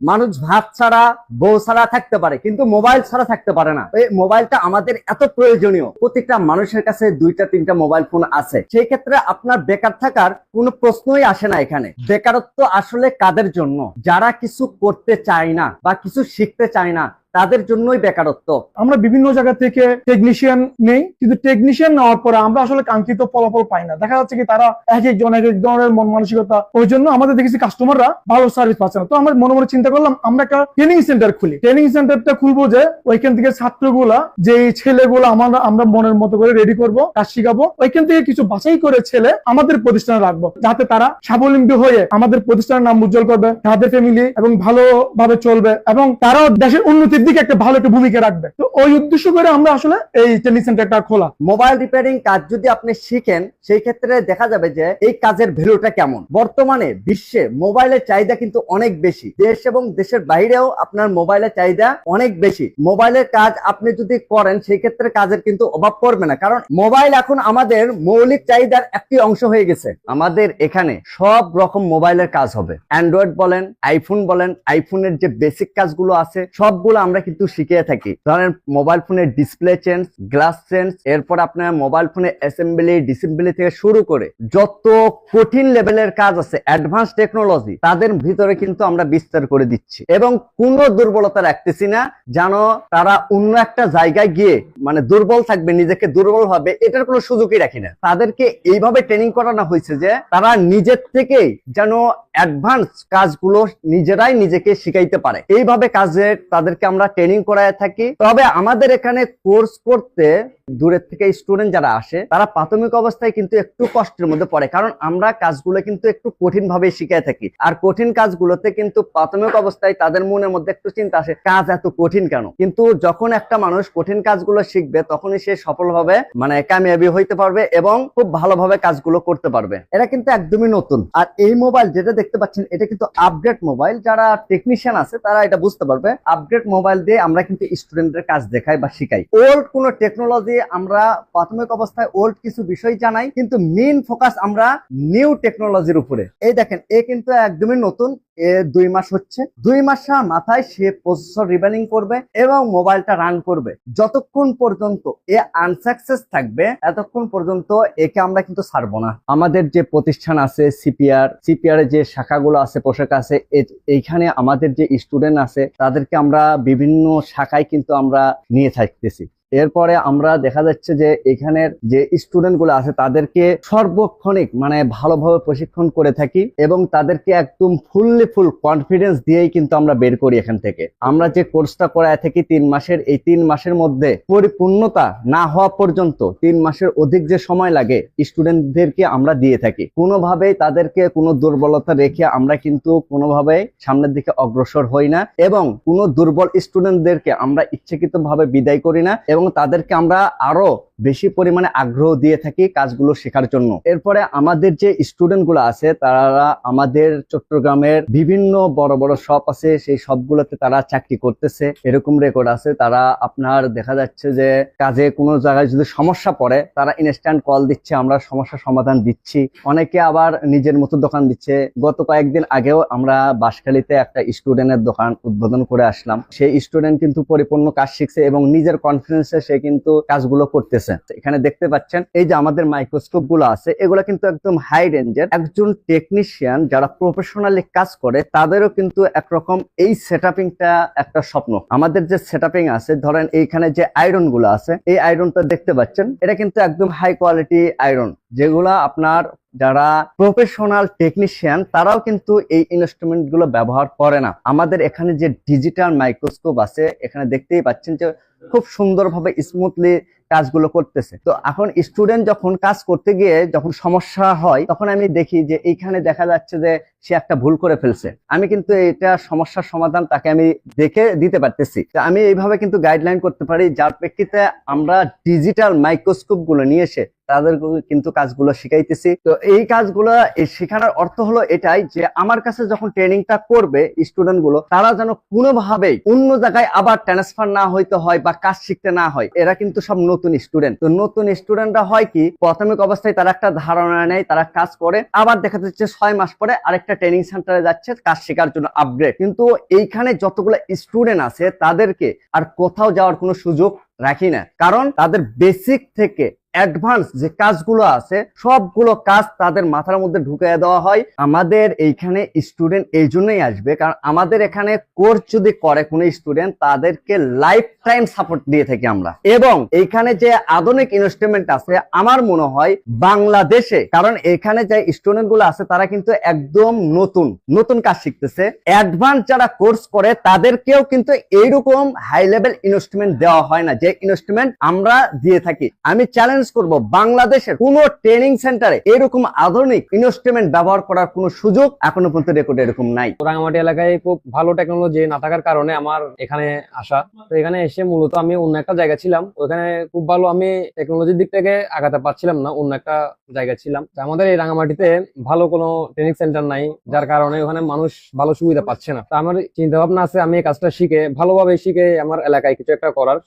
মানুষ ভাত ছাড়া, বউ ছাড়া থাকতে পারে, কিন্তু মোবাইল ছাড়া থাকতে পারে না। এই মোবাইলটা আমাদের এত প্রয়োজনীয়। প্রত্যেকটা মানুষের কাছে দুইটা, তিনটা মোবাইল ফোন আছে। সেই ক্ষেত্রে আপনার বেকার থাকার কোনো প্রশ্নই আসে না এখানে। বেকারত্ব আসলে কাদের জন্য? যারা কিছু করতে চায় না বা কিছু শিখতে চায় না তাদের জন্যই বেকারত্ব। আমরা বিভিন্ন জায়গা থেকে টেকনিশিয়ান নেই, কিন্তু টেকনিশিয়ান নেওয়ার পরে আমরা আসলে কাঙ্ক্ষিত ফলাফল পাই না। দেখা যাচ্ছে কি তারা এক একজন, এক এক ধরনের মন মানসিকতা। ওই জন্য আমাদের দেখেছি কাস্টমাররা ভালো সার্ভিস পাচ্ছে না। তো আমরা মনে মনে চিন্তা করলাম, আমরা একটা ট্রেনিং সেন্টার খুলি। ট্রেনিং সেন্টারটা খুলবো যে ওইখান থেকে ছাত্রগুলা যে ছেলেগুলো আমরা আমরা মনের মতো করে রেডি করব, কাজ শিখাবো, ওইখান থেকে কিছু বাছাই করে ছেলে আমাদের প্রতিষ্ঠানে রাখব। যাতে তারা স্বাবলম্বী হয়ে আমাদের প্রতিষ্ঠানের নাম উজ্জ্বল করবে, তাদের ফ্যামিলি এবং ভালোভাবে চলবে এবং তারাও দেশের উন্নতির দিকে একটা ভালো একটা ভূমিকা রাখবে। তো ওই উদ্দেশ্য করে আমরা আসলে এই ট্রেনিং সেন্টারটা খোলা। মোবাইল রিপেয়ারিং কাজ যদি আপনি শিখেন, সেই ক্ষেত্রে দেখা যাবে যে এই কাজের ভ্যালুটা কেমন। বর্তমানে বিশ্বে মোবাইলের চাহিদা কিন্তু অনেক বেশি। দেশ এবং দেশের বাইরেও আপনার মোবাইলের চাহিদা অনেক বেশি। মোবাইলের কাজ আপনি যদি করেন, সেই ক্ষেত্রে কাজের কিন্তু অভাব পড়বে না। কারণ মোবাইল এখন আমাদের মৌলিক চাহিদার একটি অংশ হয়ে গেছে। আমাদের এখানে সব রকম মোবাইলের কাজ হবে। অ্যান্ড্রয়েড বলেন আইফোন বলেন আইফোনের যে বেসিক কাজগুলো আছে, সবগুলো আমরা কিন্তু শিখিয়ে থাকি। ধরেন মোবাইল ফোনের ডিসপ্লে চেঞ্জ গ্লাস চেঞ্জ এরপর আপনার মোবাইল ফোনের অ্যাসেম্বলি ডিসেম্বলি থেকে শুরু করে যত কঠিন লেভেলের কাজ আছে অ্যাডভান্স টেকনোলজি তাদের ভিতরে কিন্তু আমরা বিস্তার করে দিচ্ছি। এবং কোনো দুর্বলতা রাখতেছি না, যেন তারা অন্য একটা জায়গায় গিয়ে মানে দুর্বল থাকবে, নিজেকে দুর্বল হবে এটার কোনো সুযোগই রাখি না। তাদেরকে এইভাবে ট্রেনিং করানো হয়েছে যে, তারা নিজের থেকেই যেন অ্যাডভান্স কাজগুলো নিজেরাই নিজেকে শিখাইতে পারে। এইভাবে কাজে তাদেরকে আমরা ট্রেনিং করায় থাকি। তবে আমাদের এখানে কোর্স করতে দূরের থেকে স্টুডেন্ট যারা আসে, তারা প্রাথমিক অবস্থায় কিন্তু একটু কষ্টের মধ্যে পড়ে। কারণ আমরা কাজগুলো কিন্তু একটু কঠিন ভাবে শিখাই থাকি। আর কঠিন কাজগুলোতে কিন্তু প্রাথমিক অবস্থায় তাদের মনের মধ্যে একটু চিন্তা আসে, কাজ এত কঠিন কেন? কিন্তু যখন একটা মানুষ কঠিন কাজগুলো শিখবে, তখনই সে সফলভাবে মানে কামিয়াবি হইতে পারবে এবং খুব ভালোভাবে কাজগুলো করতে পারবে। এটা কিন্তু একদমই নতুন। আর এই মোবাইল যেটা দেখতে পাচ্ছেন, এটা কিন্তু আপডেট মোবাইল যারা টেকনিশিয়ান আছে, তারা এটা বুঝতে পারবে। আপডেট মোবাইল দিয়ে আমরা কিন্তু স্টুডেন্টদের কাজ দেখাই বা শিখাই। ওল্ড কোনো টেকনোলজি আমরা প্রাথমিক অবস্থায় ওল্ড কিছু বিষয় জানাই, কিন্তু মেইন ফোকাস আমরা নিউ টেকনোলজির উপরে। এই দেখেন, এ কিন্তু একদমই নতুন, এ দুই মাস হচ্ছে। দুই মাস মাথায় সে প্রসেসর রিবানিং করবে এবং মোবাইলটা রান করবে। যতক্ষণ পর্যন্ত এ আনসাকসেস থাকবে, এতক্ষণ পর্যন্ত একে আমরা কিন্তু ছাড়বো না। আমাদের যে প্রতিষ্ঠান আছে সিপিআর সিপিআর যে শাখাগুলো আছে, পোশাক আছে এইখানে আমাদের যে স্টুডেন্ট আছে, তাদেরকে আমরা বিভিন্ন শাখায় কিন্তু আমরা নিয়ে থাকতেছি। এরপরে আমরা দেখা যাচ্ছে যে এখানের যে স্টুডেন্টগুলো আছে, তাদেরকে সর্বক্ষণিক মানে ভালোভাবে প্রশিক্ষণ করে থাকি এবং তাদেরকে একদম ফুললি ফুল কনফিডেন্স দিয়েই কিন্তু আমরা বের করি এখান থেকে। আমরা যে কোর্সটা করায় থাকি তিন মাসের, এই তিন মাসের মধ্যে পরিপূর্ণতা না হওয়া পর্যন্ত তিন মাসের অধিক যে সময় লাগে স্টুডেন্টদেরকে আমরা দিয়ে থাকি। কোনোভাবেই তাদেরকে কোনো দুর্বলতা রেখে আমরা কিন্তু কোনোভাবেই সামনের দিকে অগ্রসর হই না এবং কোনো দুর্বল স্টুডেন্টদেরকে আমরা ইচ্ছাকৃত ভাবে বিদায় করি না এবং তাদেরকে আমরা আরও বেশি পরিমাণে আগ্রহ দিয়ে থাকি কাজগুলো শেখার জন্য। এরপরে আমাদের যে স্টুডেন্টগুলো আছে, তারা আমাদের চট্টগ্রামের বিভিন্ন বড় বড় শপ আছে, সেই সবগুলোতে তারা চাকরি করতেছে। এরকম রেকর্ড আছে, তারা আপনার দেখা যাচ্ছে যে কাজে কোনো জায়গায় যদি সমস্যা পড়ে, তারা ইনস্ট্যান্ট কল দিচ্ছে, আমরা সমস্যা সমাধান দিচ্ছি। অনেকে আবার নিজের মতো দোকান দিচ্ছে। গত কয়েকদিন আগেও আমরা বাঁশখালীতে একটা স্টুডেন্টের দোকান উদ্বোধন করে আসলাম। সেই স্টুডেন্ট কিন্তু পরিপূর্ণ কাজ শিখছে এবং নিজের কনফিডেন্সে সে কিন্তু কাজগুলো করতেছে। এখানে দেখতে পাচ্ছেন, এই যে আমাদের মাইক্রোস্কোপগুলো আছে, এগুলো কিন্তু একদম হাই রেঞ্জের একজন টেকনিশিয়ান যারা প্রফেশনালি কাজ করে, তাদেরও কিন্তু একরকম এই সেটআপিংটা একটা স্বপ্ন। আমাদের যে সেটআপিং আছে, ধরেন এইখানে যে আয়রনগুলো আছে, এই আয়রনটা দেখতে পাচ্ছেন, এটা কিন্তু একদম হাই কোয়ালিটি আয়রন যেগুলা আপনার যারা প্রফেশনাল টেকনিশিয়ান তারাও কিন্তু এই ইনস্ট্রুমেন্টগুলো ব্যবহার করে না। আমাদের এখানে যে ডিজিটাল মাইক্রোস্কোপ আছে, এখানে দেখতেই পাচ্ছেন যে খুব সুন্দরভাবে স্মুথলি কাজগুলো করতেছে। তো এখন স্টুডেন্ট যখন কাজ করতে গিয়ে যখন সমস্যা হয়, তখন আমি দেখি যে এইখানে দেখা যাচ্ছে যে সে একটা ভুল করে ফেলছে। আমি কিন্তু এটা সমস্যার সমাধান তাকে আমি দেখে দিতে পারতেছি। তো আমি এইভাবে কিন্তু গাইডলাইন করতে পারি, যার প্রেক্ষিতে আমরা ডিজিটাল মাইক্রোস্কোপগুলো নিয়ে এসে তাদের কিন্তু কাজগুলো শিখাইতেছি। তো এই কাজগুলো শেখানোর অর্থ হলো এটাই যে আমার কাছে যখন ট্রেনিংটা করবে স্টুডেন্টগুলো, তারা যেন কোনোভাবেই অন্য জায়গায় আবার ট্রান্সফার না হইতে হয় বা কাজ শিখতে না হয়, এরা কিন্তু সব নতুন স্টুডেন্ট তো নতুন স্টুডেন্টরা হয় কি, প্রাথমিক অবস্থায় তারা একটা ধারণা নেয়, তারা কাজ করে, আবার দেখা যাচ্ছে ছয় মাস পরে আরেকটা ট্রেনিং সেন্টারে যাচ্ছে, কাজ শেখার জন্য আপগ্রেড কিন্তু এইখানে যতগুলো স্টুডেন্ট আছে, তাদেরকে আর কোথাও যাওয়ার কোনো সুযোগ রাখি না। কারণ তাদের বেসিক থেকে অ্যাডভান্স যে কাজগুলো আছে, সবগুলো কাজ তাদের মাথার মধ্যে ঢুকিয়ে দেওয়া হয়। আমাদের এইখানে স্টুডেন্ট এই জন্যই আসবে, কারণ আমাদের এখানে কোর্স যদি করে কোনো স্টুডেন্ট তাদেরকে লাইফ টাইম সাপোর্ট দিয়ে থাকি আমরা। এবং এইখানে যে আধুনিক ইনস্ট্রুমেন্ট আছে, আমার মনে হয় বাংলাদেশে, কারণ এখানে যে স্টুডেন্টগুলো আছে, তারা কিন্তু একদম নতুন নতুন কাজ শিখতেছে। অ্যাডভান্স যারা কোর্স করে, তাদেরকেও কিন্তু এইরকম হাই লেভেল ইনস্ট্রুমেন্ট দেওয়া হয় না, যে ইনস্ট্রুমেন্ট আমরা দিয়ে থাকি। আমি চ্যালেঞ্জ করব বাংলাদেশের কোনো ট্রেনিং সেন্টারে এরকম আধুনিক ইনস্ট্রুমেন্ট ব্যবহার করার কোনো সুযোগ এখনও পর্যন্ত রেকর্ড এরকম নাই। রাঙামাটি এলাকায় খুব ভালো টেকনোলজি না থাকার কারণে আমার এখানে আসা। তো এখানে এসে মূলত আমি অন্য একটা জায়গা ছিলাম। ওখানে খুব ভালো আমি টেকনোলজির দিক থেকে আগাতে পারছিলাম না, অন্য একটা জায়গা ছিলাম। আমাদের এই রাঙামাটিতে ভালো কোনো ট্রেনিং সেন্টার নাই, যার কারণে ওখানে মানুষ ভালো সুবিধা পাচ্ছে না। তো আমার চিন্তা ভাবনা আছে আমি এই কাজটা শিখে ভালোভাবে শিখে আমার এলাকায় কিছু একটা করার।